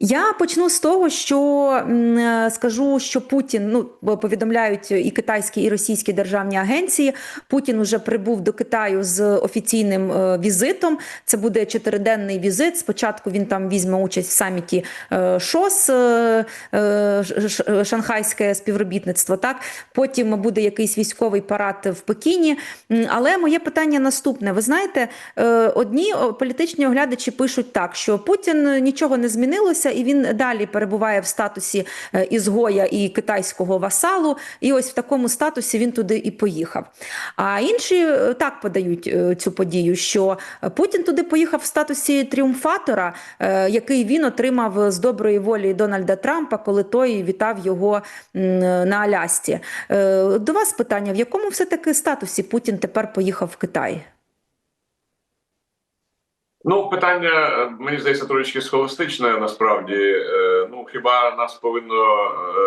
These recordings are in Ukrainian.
Я почну з того, що е, скажу, що Путін ну повідомляють і китайські, і російські державні агенції. Путін уже прибув до Китаю з офіційним е, візитом. Це буде чотириденний візит. Спочатку він там візьме участь в саміті е, ШОС, Шанхайське співробітництво. Так потім буде якийсь військовий парад в Пекіні. Але моє питання наступне: ви знаєте, одні політичні оглядачі пишуть так, що Путін нічого не змінилося, і він далі перебуває в статусі е, ізгоя і китайського васалу. І ось в такому статусі він туди і поїхав. А інші е, так подають е, цю подію, що Путін туди поїхав в статусі тріумфатора, який він отримав з доброї волі Дональда Трампа, коли той вітав його на Алясці. До вас питання: в якому все таки статусі Путін тепер поїхав в Китай? Ну, питання е, мені здається трошечки схоластичне. Насправді, Е, ну хіба нас повинно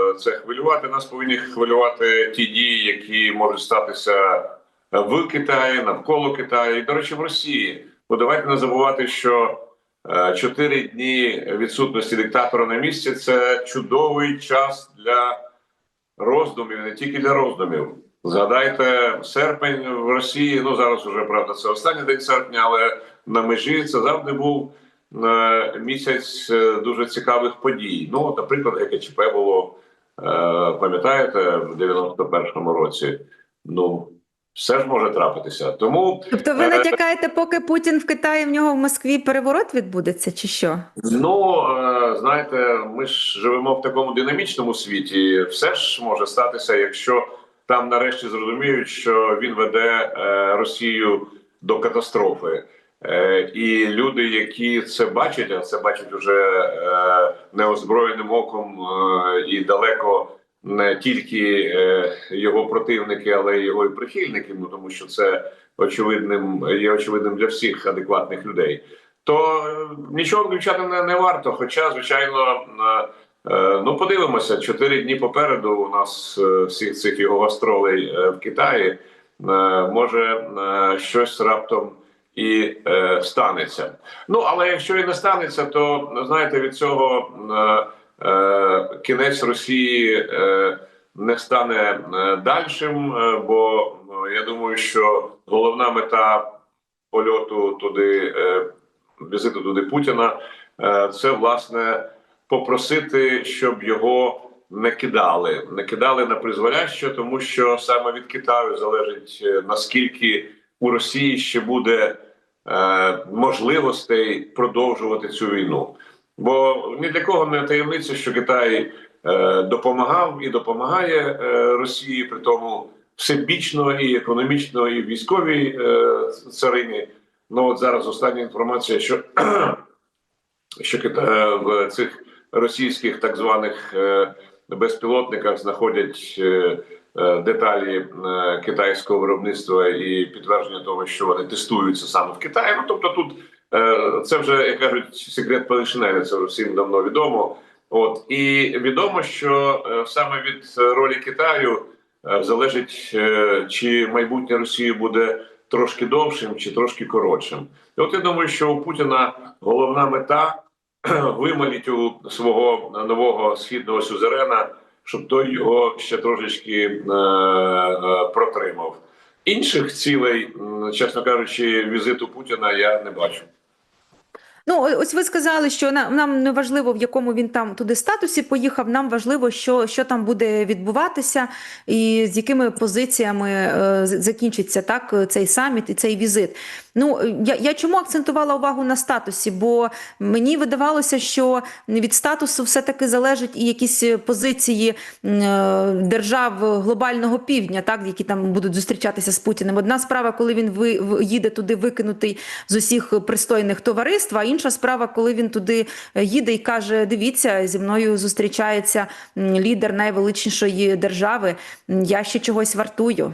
е, це хвилювати? Нас повинні хвилювати ті дії, які можуть статися в Китаї, навколо Китаю, і до речі, в Росії. Бо давайте не забувати, що чотири дні відсутності диктатора на місці це чудовий час для роздумів, не тільки для роздумів. Згадайте серпень в Росії. Ну зараз уже правда це останній день серпня, але на межі це завжди був е, місяць е, дуже цікавих подій. Ну, наприклад, ГКЧП було е, пам'ятаєте в 91-му році. Ну все ж може трапитися. Тому Тобто ви натякаєте, поки Путін в Китаї в нього в Москві переворот відбудеться, чи що? Ну знаєте, ми ж живемо в такому динамічному світі. Все ж може статися, якщо там нарешті зрозуміють, що він веде е, Росію до катастрофи. Е, І люди, які це бачать, а це бачать уже е, неозброєним оком і далеко не тільки його противники, але й його і прихильники, ну тому що це очевидним є очевидним для всіх адекватних людей то нічого виключати не, варто. Хоча, звичайно, ну подивимося, чотири дні попереду у нас е, всіх цих його гастролей е, в Китаї. Е, Може е, щось раптом і е, станеться. Ну але якщо і не станеться, то знаєте, від цього е, е, кінець Росії е, не стане е, дальшим, е, бо е, я думаю, що головна мета польоту туди. Е, візиту туди Путіна, е, це власне попросити, щоб його не кидали, не кидали на призволяще, тому що саме від Китаю залежить е, наскільки у Росії ще буде е, можливостей продовжувати цю війну. Бо ні для кого не таємниця, що Китай е, допомагав і допомагає е, Росії, при тому всебічно і економічно, і військовій е, царині. Ну от зараз остання інформація, що, що Кита- в цих російських так званих е, безпілотниках знаходять е, е, деталі китайського виробництва і підтвердження того, що вони тестуються саме в Китаї. Ну тобто, тут це вже як кажуть секрет Полишинеля, це всім давно відомо. От і відомо, що саме від ролі Китаю залежить, чи майбутнє Росії буде трошки довшим чи трошки коротшим. І от я думаю, що у Путіна головна мета вимоліть у свого нового східного сюзерена, щоб той його ще трошечки е, е, протримав. Інших цілей, чесно кажучи, візиту Путіна я не бачу. Ну, ось ви сказали, що нам, нам не важливо, в якому він там туди статусі поїхав. Нам важливо, що, що там буде відбуватися, і з якими позиціями е, закінчиться так цей саміт і цей візит. Ну я, я чому акцентувала увагу на статусі? Бо мені видавалося, що від статусу все таки залежать і якісь позиції е, держав глобального півдня, так які там будуть зустрічатися з Путіним. Одна справа, коли він ви, їде туди викинутий з усіх пристойних товариств. А інша справа, коли він туди е, їде і каже: Дивіться, зі мною зустрічається лідер найвеличнішої держави. Я ще чогось вартую.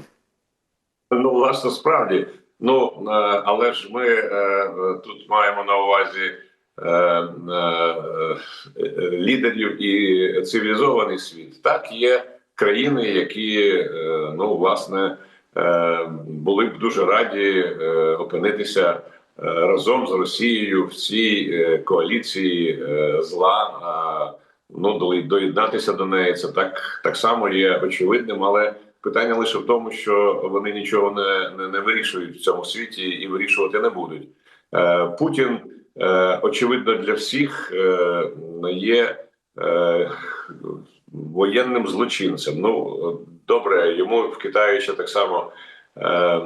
Ну, власне, справді. Ну е, але ж ми е, е, тут маємо на увазі лідерів і цивілізований світ. Так є країни, які ну власне були б дуже раді опинитися разом з Росією в цій коаліції зла. Ну доєднатися до неї це так, так само є очевидним, але питання лише в тому, що вони нічого не, не, не вирішують в цьому світі і вирішувати не будуть. Е, Путін, е, очевидно, для всіх е, є е, воєнним злочинцем. Ну добре, йому в Китаї ще так само е,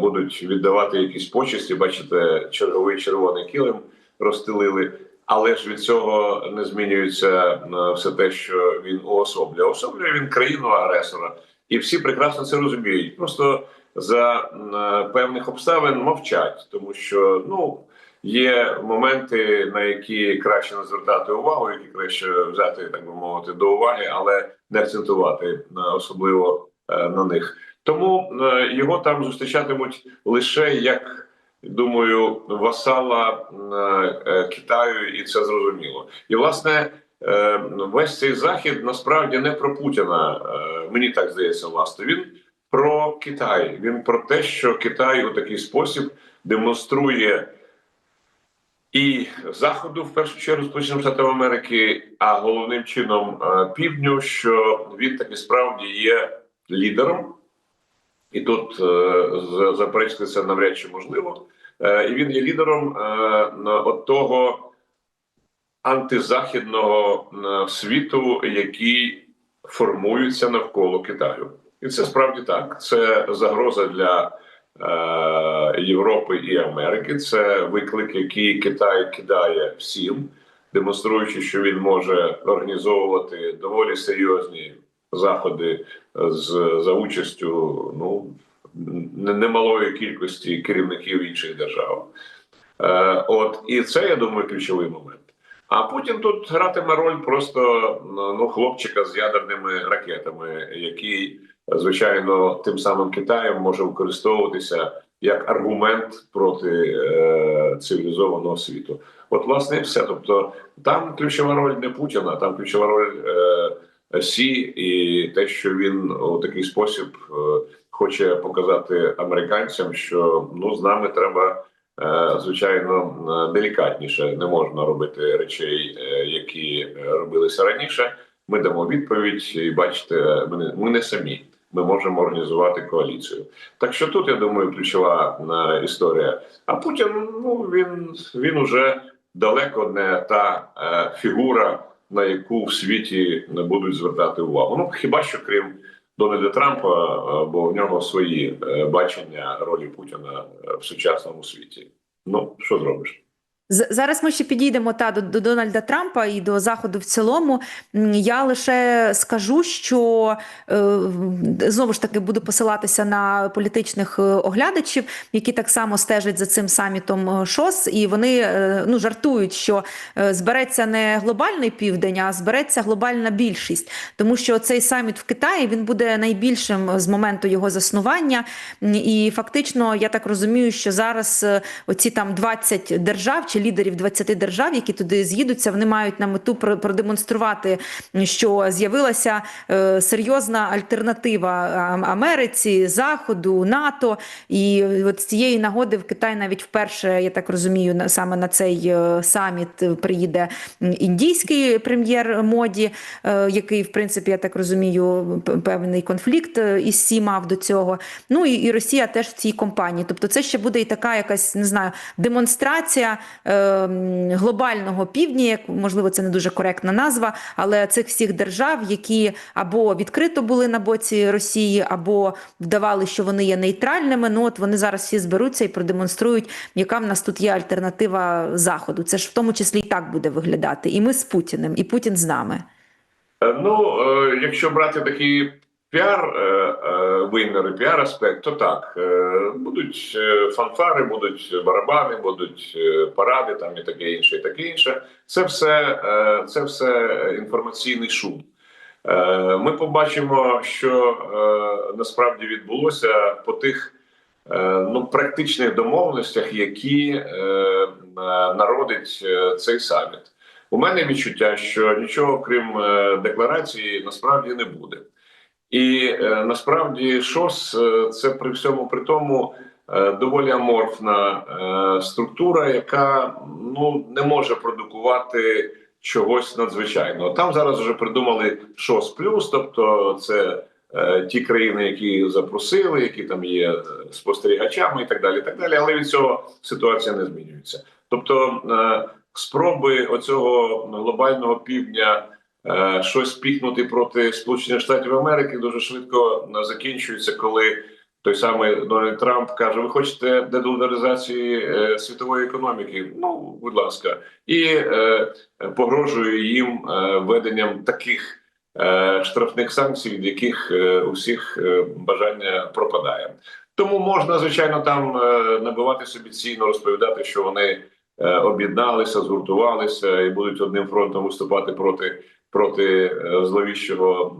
будуть віддавати якісь почесті. Бачите, черговий червоний килим розстелили. Але ж від цього не змінюється е, все те, що він уособлює. Уособлює він країну агресора, і всі прекрасно це розуміють. Просто за е, певних обставин мовчать, тому що ну є моменти, на які краще не звертати увагу, які краще взяти, так би мовити, до уваги, але не акцентувати е, особливо е, на них. Тому його там зустрічатимуть лише як. Думаю, васала Китаю, і це зрозуміло. І власне весь цей захід насправді не про Путіна. е, Мені так здається, власне. Він про Китай. Він про те, що Китай у такий спосіб демонструє і Заходу, в першу чергу, Сполученим Штатам Америки, а головним чином е, півдню, що він таки справді є лідером. І тут е, заперечити це навряд чи можливо. Е, і він є лідером е, от того антизахідного е, світу, який формується навколо Китаю. І це справді так. Це загроза для е, Європи і Америки. Це виклик, який Китай кидає всім, демонструючи, що він може організовувати доволі серйозні заходи з за участю ну немалої кількості керівників інших держав. Е, от і це я думаю ключовий момент. А Путін тут гратиме роль просто ну хлопчика з ядерними ракетами, який звичайно тим самим Китаєм може використовуватися як аргумент проти е, цивілізованого світу. От власне і все. Тобто там ключова роль не Путіна, там ключова роль е, Сі і те, що він у такий спосіб е, хоче показати американцям, що ну з нами треба. Е, Звичайно, делікатніше не можна робити речей, е, які е, робилися раніше. Ми дамо відповідь, і бачите, ми не, самі. Ми можемо організувати коаліцію. Так що тут я думаю, ключова історія. А Путін ну він він уже далеко не та фігура, на яку в світі не будуть звертати увагу. Ну хіба що крім Дональда Трампа, бо в нього свої е, бачення ролі Путіна е, в сучасному світі. Ну що зробиш? Зараз ми ще підійдемо та до, до Дональда Трампа і до заходу в цілому. Я лише скажу, що е, знову ж таки буду посилатися на політичних е, оглядачів, які так само стежать за цим самітом е, ШОС, і вони ну жартують, що збереться не глобальний південь, а збереться глобальна більшість, тому що цей саміт в Китаї він буде найбільшим з моменту його заснування. І фактично, я так розумію, що зараз оці там 20 держав чи лідерів 20 держав, які туди з'їдуться, вони мають на мету про- продемонструвати, що з'явилася е, серйозна альтернатива Америці, Заходу, НАТО. І от з цієї нагоди в Китай навіть вперше, я так розумію, саме на цей е, саміт приїде індійський прем'єр моді, е, який, в принципі, я так розумію, певний конфлікт із Сі мав до цього. Ну і, Росія теж в цій компанії. Тобто, це ще буде і така якась не знаю демонстрація глобального півдня, як можливо, це не дуже коректна назва, але цих всіх держав, які або відкрито були на боці Росії, або вдавали, що вони є нейтральними. Ну от вони зараз всі зберуться і продемонструють, яка в нас тут є альтернатива заходу. Це ж в тому числі і так буде виглядати. І ми з Путіним, і Путін з нами. Е, Ну, е, якщо брати такий піар е, е, піар аспект, то так е, будуть фанфари, будуть барабани, будуть паради, там і таке інше, і таке інше. Це все, це все інформаційний шум. Ми побачимо, що насправді відбулося по тих ну практичних домовленостях, які народить цей саміт. У мене відчуття, що нічого крім декларації насправді не буде. І е, насправді ШОС е, це при всьому при тому е, доволі аморфна структура, яка ну не може продукувати чогось надзвичайного. Там зараз вже придумали ШОС плюс, тобто це ті країни, які запросили, які там є спостерігачами, і так далі. і так далі. Але від цього ситуація не змінюється. Тобто спроби оцього глобального півдня щось піхнути проти Сполучених Штатів Америки дуже швидко е, закінчуються, коли той самий Дональд Трамп каже: Ви хочете дедоларизації е, світової економіки? Ну, будь ласка, і е, погрожує їм е, введенням таких е, штрафних санкцій, від яких е, у е, бажання пропадає. Тому можна звичайно там е, набивати собі ціну, розповідати, що вони е, об'єдналися, згуртувалися і будуть одним фронтом виступати проти проти е, зловіщого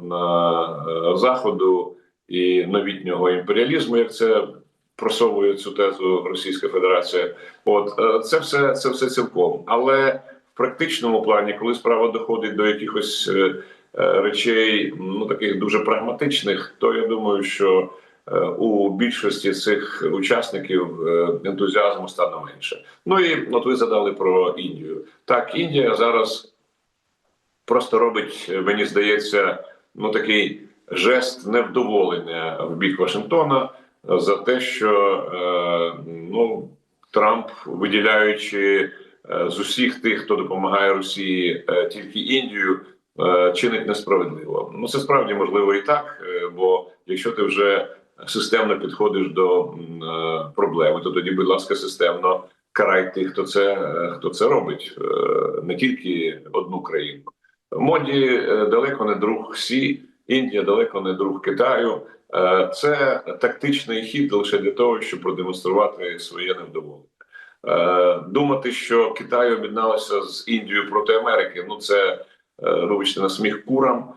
е, заходу і новітнього імперіалізму, як це просовує цю тезу Російська Федерація. От е, це все це все цілком. Але в практичному плані, коли справа доходить до якихось е, е, речей, ну таких дуже прагматичних, то я думаю, що е, у більшості цих учасників е, ентузіазму стане менше. Ну і от ви задали про Індію. Так, Індія зараз просто робить, мені здається, ну такий жест невдоволення в бік Вашингтона за те, що е, ну Трамп, виділяючи е, з усіх тих, хто допомагає Росії, е, тільки Індію, е, чинить несправедливо. Ну це справді можливо і так, е, бо якщо ти вже системно підходиш до е, проблеми, то тоді, будь ласка, системно карай тих, хто це е, хто це робить, е, не тільки одну країну. Моді е, далеко не друг Сі, Індія далеко не друг Китаю. Е, Це тактичний хід лише для того, щоб продемонструвати своє невдоволення. Е, Думати, що Китай об'єдналося з Індією проти Америки. Ну це вибачте на сміх курам,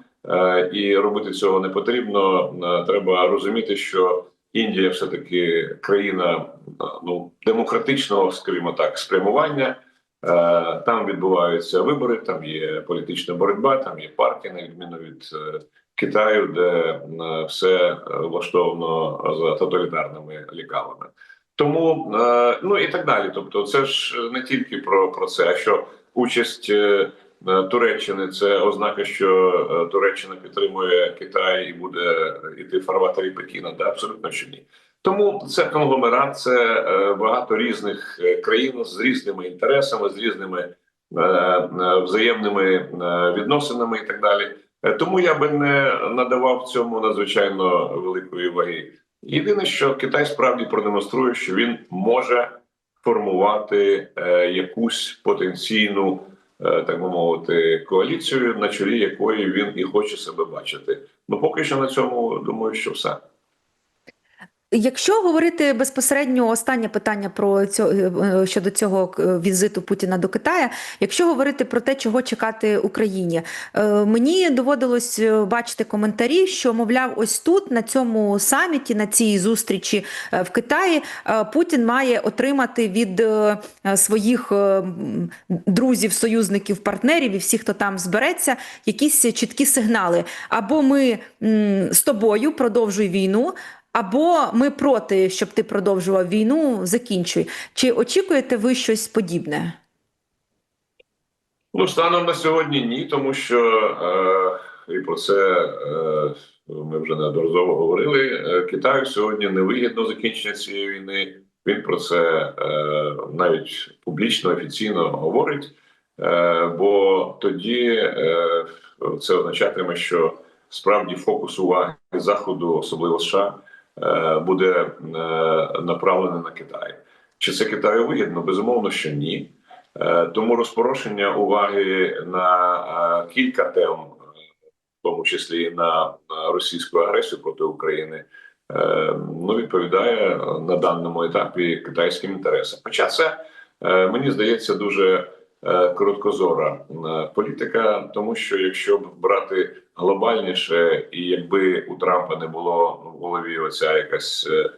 і робити цього не потрібно. Треба розуміти, що Індія все таки країна ну демократичного, скажімо так, спрямування. Е, Там відбуваються вибори, там є політична боротьба, там є партія, на відміну від е, Китаю, де е, все влаштовано за тоталітарними лікалами. Тому ну і так далі. Тобто, це ж не тільки про, про це, а що участь Туреччини це ознака, що Туреччина підтримує Китай і буде йти в фарватері Пекіна. Да, абсолютно що ні. Тому це конгломерат, це е, багато різних е, країн з різними інтересами, з різними е, взаємними відносинами і так далі. Тому я би не надавав цьому надзвичайно великої ваги. Єдине, що Китай справді продемонструє, що він може формувати якусь потенційну, так би мовити, коаліцію, на чолі якої він і хоче себе бачити. Ну поки що на цьому думаю, що все. Якщо говорити безпосередньо останнє питання про цього щодо цього е, візиту Путіна до Китаю, якщо говорити про те, чого чекати Україні, е, мені доводилось е, бачити коментарі, що мовляв, ось тут на цьому саміті, на цій зустрічі е, в Китаї, е, Путін має отримати від е, своїх е, друзів, союзників, партнерів і всіх, хто там збереться, якісь чіткі сигнали. Або ми з тобою продовжуй війну. Або ми проти, щоб ти продовжував війну, закінчуй. Чи очікуєте ви щось подібне? Ну, станом на сьогодні ні, тому що е, і про це е, ми вже неодноразово говорили. Е, Китаю сьогодні невигідно закінчення цієї війни. Він про це е, навіть публічно офіційно говорить, е, бо тоді е, це означатиме, що справді фокус уваги заходу, особливо США, буде е, направлений на Китай. Чи це Китаю вигідно? Безумовно, що ні. Е, Тому розпорошення уваги на е, кілька тем, е, в тому числі на російську агресію проти України, е, ну відповідає на даному етапі китайським інтересам. Хоча це е, мені здається дуже е, короткозора е, політика, тому що якщо брати глобальніше, і якби у Трампа не було в голові оця якась. е,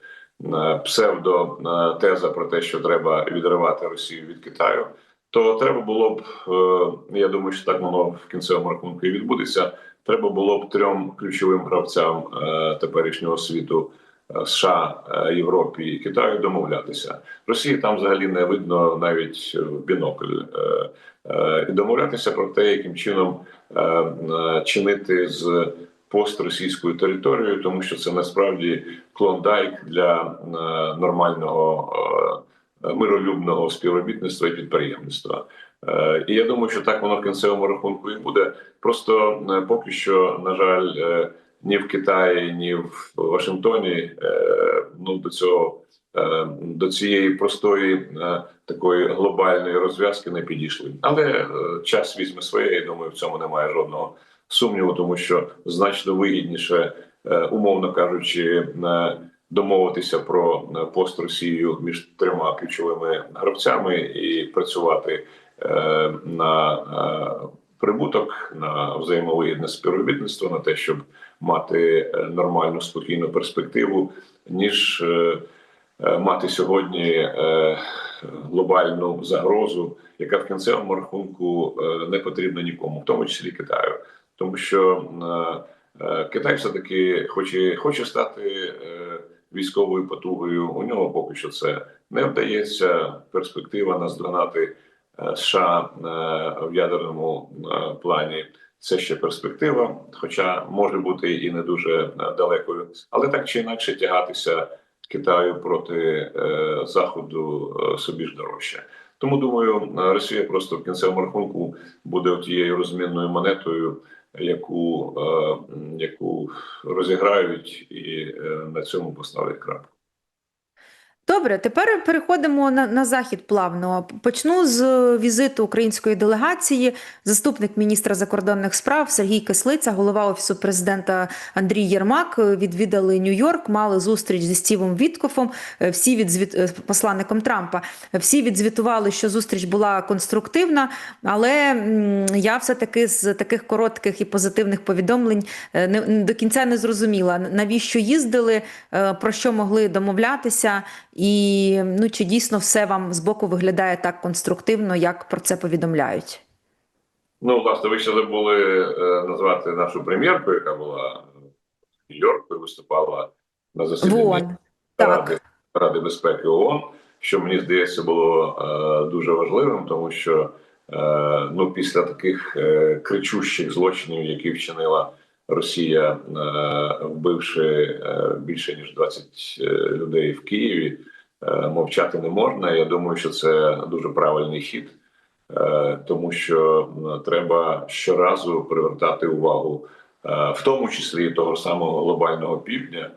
Псевдо-теза про те, що треба відривати Росію від Китаю, то треба було б, е, я думаю, що так воно в кінцевому рахунку і відбудеться. Треба було б трьом ключовим гравцям е, теперішнього світу е, США, е, Європі і Китаю домовлятися. Росії там взагалі не видно навіть в бінокль. Е, е, І домовлятися про те, яким чином е, е, чинити з постросійською територією, тому що це насправді клондайк для е, нормального е, миролюбного співробітництва і підприємництва. Е, І я думаю, що так воно в кінцевому рахунку і буде. Просто е, поки що, на жаль, е, ні в Китаї, ні в Вашингтоні е, ну до цього е, до цієї простої е, такої глобальної розв'язки не підійшли. Але час візьме своє. Я думаю, в цьому немає жодного сумніву, тому що значно вигідніше, умовно кажучи, домовитися про пост Росію між трьома ключовими гравцями і працювати на прибуток, на взаємовигідне співробітництво, на те, щоб мати е, нормальну спокійну перспективу, ніж е, е, мати сьогодні глобальну загрозу, яка в кінцевому рахунку не потрібна нікому, в тому числі Китаю, тому що Китай все таки хоче, хоче стати військовою потугою. У нього поки що це не вдається. Перспектива наздогнати е, США в ядерному плані. Це ще перспектива, хоча може бути і не дуже е, далекою, але так чи інакше тягатися Китаю проти е, заходу е, собі ж дорожче. Тому думаю, Росія просто в кінцевому рахунку буде тією розмінною монетою, яку, е, яку розіграють, і е, на цьому поставлять крапку. Добре, тепер переходимо на, на захід плавно. Почну з візиту української делегації. Заступник міністра закордонних справ Сергій Кислиця, голова офісу президента Андрій Єрмак відвідали Нью-Йорк, мали зустріч зі Стівом Віткофом. е, Всі відзвіт е, посланником Трампа. Всі відзвітували, що зустріч була конструктивна, але я все таки з таких коротких і позитивних повідомлень е, не до кінця не зрозуміла навіщо їздили, е, про що могли домовлятися. І ну чи дійсно все вам з боку виглядає так конструктивно, як про це повідомляють? Ну, власне, ви ще забули е, назвати нашу прем'єрку, яка була в Нью-Йорку і виступала на засіданні Ради, Ради безпеки ООН, що мені здається було е, дуже важливим, тому що е, ну, після таких е, кричущих злочинів, які вчинила Росія, е, вбивши е, більше ніж 20 е, людей в Києві, мовчати не можна. Я думаю, що це дуже правильний хід. Тому що треба щоразу привертати увагу, в тому числі того самого глобального півдня,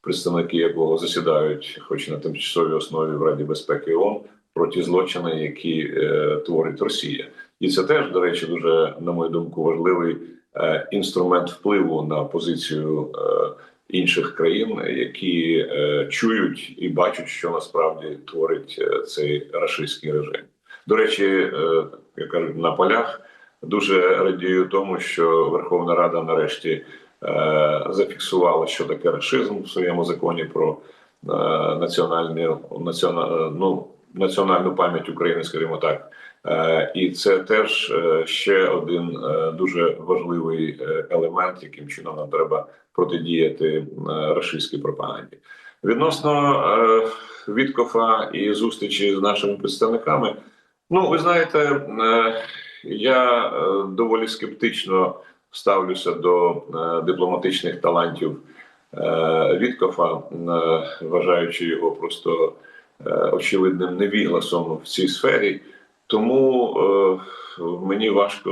представники якого засідають, хоч на тимчасовій основі в Раді безпеки ООН, про ті злочини, які творить Росія, і це теж, до речі, дуже на мою думку, важливий інструмент впливу на позицію е, інших країн, які е, чують і бачать, що насправді творить е, цей рашистський режим. До речі, е, я кажу на полях дуже радію тому, що Верховна Рада нарешті е, зафіксувала, що таке рашизм в своєму законі про е, національну націона, ну, національну пам'ять України, скажімо так. Е, І це теж е, ще один е, дуже важливий елемент, яким чином нам треба протидіяти рашистській пропаганді. Відносно Віткофа і зустрічі з нашими представниками. Ну, ви знаєте, я доволі скептично ставлюся до дипломатичних талантів Віткофа, вважаючи його просто очевидним невігласом в цій сфері. Тому е, мені важко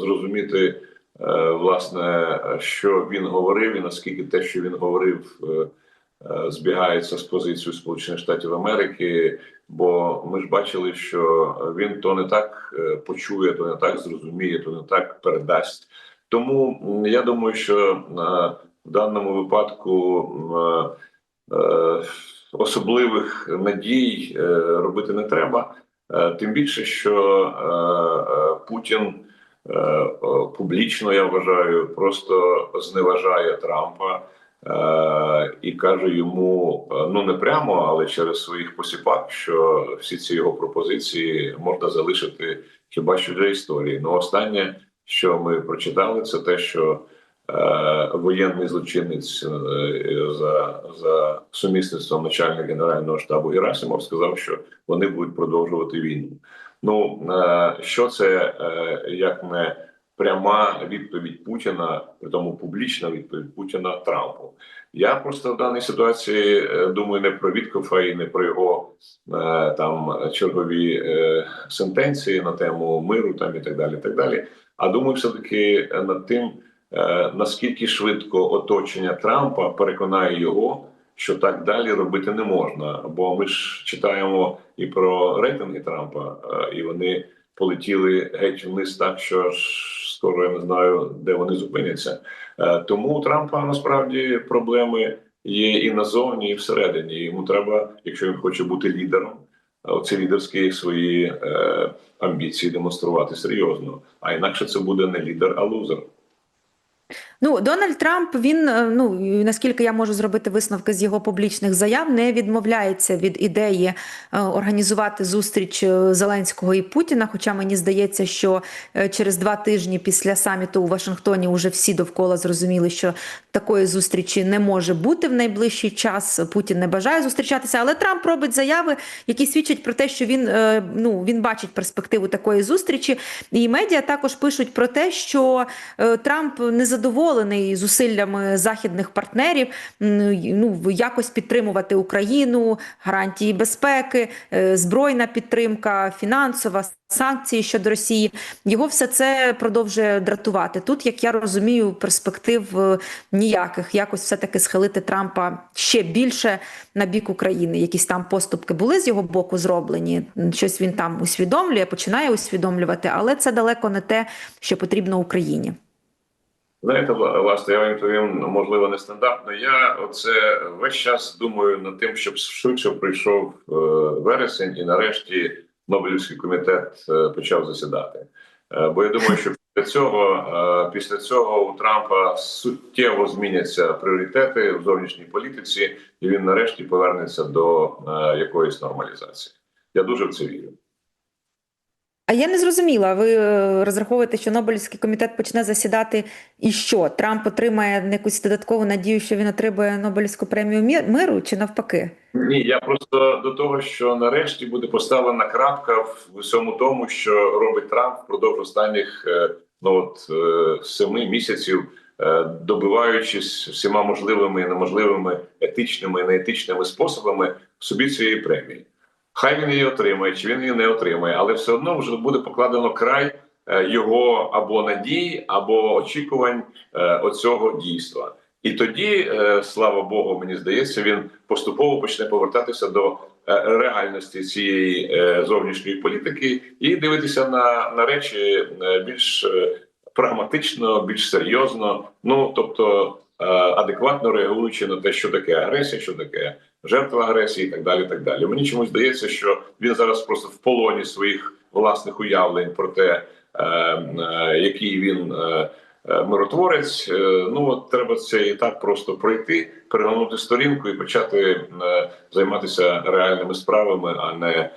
зрозуміти, е, власне, що він говорив, і наскільки те, що він говорив, е, е, збігається з позицією Сполучених Штатів Америки. Бо ми ж бачили, що він то не так е, почує, то не так зрозуміє, то не так передасть. Тому я думаю, що е, в даному випадку особливих надій робити не треба. Е, Тим більше, що е, е, Путін публічно я вважаю, просто зневажає Трампа і каже йому ну не прямо, але через своїх посіпак, що всі ці його пропозиції можна залишити хіба що для історії. Ну, останнє, що ми прочитали, це те, що воєнний злочинець е, за, за сумісництвом начальника генерального штабу Герасимов сказав, що вони будуть продовжувати війну. Ну е, що це е, як не пряма відповідь Путіна, при тому публічна відповідь Путіна Трампу. Я просто в даній ситуації е, думаю не про Віткофа і не про його е, там чергові е, сентенції на тему миру, там і так далі. так далі. А думаю, все таки над тим, е, наскільки швидко оточення Трампа переконає його, що так далі робити не можна. Бо ми ж читаємо і про рейтинги Трампа, е, і вони полетіли геть вниз, так що скоро я не знаю, де вони зупиняться. Е, Тому у Трампа насправді проблеми є і назовні, і всередині. Йому треба, якщо він хоче бути лідером, е, оці лідерські свої е, амбіції демонструвати серйозно. А інакше це буде не лідер, а лузер. Ну, Дональд Трамп, він е, ну наскільки я можу зробити висновки з його публічних заяв, не відмовляється від ідеї е, організувати зустріч е, Зеленського і Путіна. Хоча мені здається, що через два тижні після саміту у Вашингтоні вже всі довкола зрозуміли, що такої зустрічі не може бути в найближчий час. Путін не бажає зустрічатися, але Трамп робить заяви, які свідчать про те, що він ну він бачить перспективу такої зустрічі. І медіа також пишуть про те, що Трамп не задоволений зусиллями західних партнерів ну, якось підтримувати Україну, гарантії безпеки, е, збройна підтримка, фінансова. Санкції щодо Росії його все це продовжує дратувати. Тут, як я розумію, перспектив е, ніяких якось все таки схилити Трампа ще більше на бік України. Якісь там поступки були з його боку зроблені. Щось він там усвідомлює, починає усвідомлювати, але це далеко не те, що потрібно Україні. Знаєте, Вла- власне, я вам відповім, можливо, нестандартно. Я оце весь час думаю над тим, щоб швидше прийшов е, вересень, і нарешті Нобелівський комітет е, почав засідати. Е, Бо я думаю, що після цього, після цього у Трампа суттєво зміняться пріоритети в зовнішній політиці, і він нарешті повернеться до якоїсь нормалізації. Я дуже в це вірю. А я не зрозуміла. Ви е, розраховуєте, що Нобелівський комітет почне засідати, і що Трамп отримає якусь додаткову надію, що він отримає Нобелівську премію мі- миру, чи навпаки? Ні, я просто до того, що нарешті буде поставлена крапка в усьому тому, що робить Трамп впродовж останніх е, ну от е, семи місяців, добиваючись всіма можливими і неможливими етичними і неетичними способами собі цієї премії. Хай він її отримає, чи він її не отримає, але все одно вже буде покладено край е, його або надій, або очікувань е, оцього дійства. І тоді, е, слава Богу, мені здається, він поступово почне повертатися до реальності цієї зовнішньої політики і дивитися на, на речі більш прагматично, більш серйозно. Ну тобто адекватно реагуючи на те, що таке агресія, що таке жертва агресії, і так далі. Так далі. Мені чомусь здається, що він зараз просто в полоні своїх власних уявлень про те, е, е, який він. Е, е, Миротворець, Е, ну от треба цей етап просто пройти, перегорнути сторінку і почати е, займатися реальними справами, а не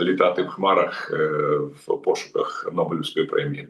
літати в хмарах в пошуках Нобелівської премії.